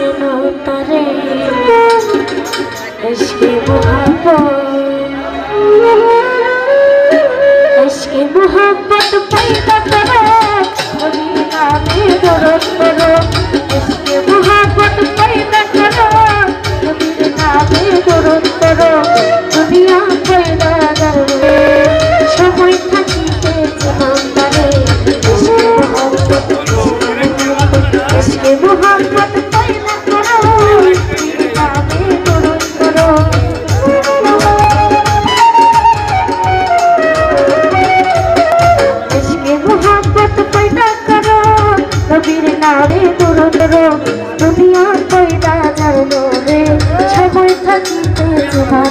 চেনো তারে। এসকে মোহাম্মত এসকে মোহাম্মত পাইতা করো নবী নামে দরদ করো। এসকে মোহাম্মত পাইতা করো নবীর নামে দরদ করো। দুনিয়া পয়দা গর্বে সময় থাকিতে চেনো তারে। এসকে মোহাম্মত এসকে মোহাম্মত তারে দুরন্তর দুনিয়ার কইটা যাও রে। সবাই থাকিতে তোমার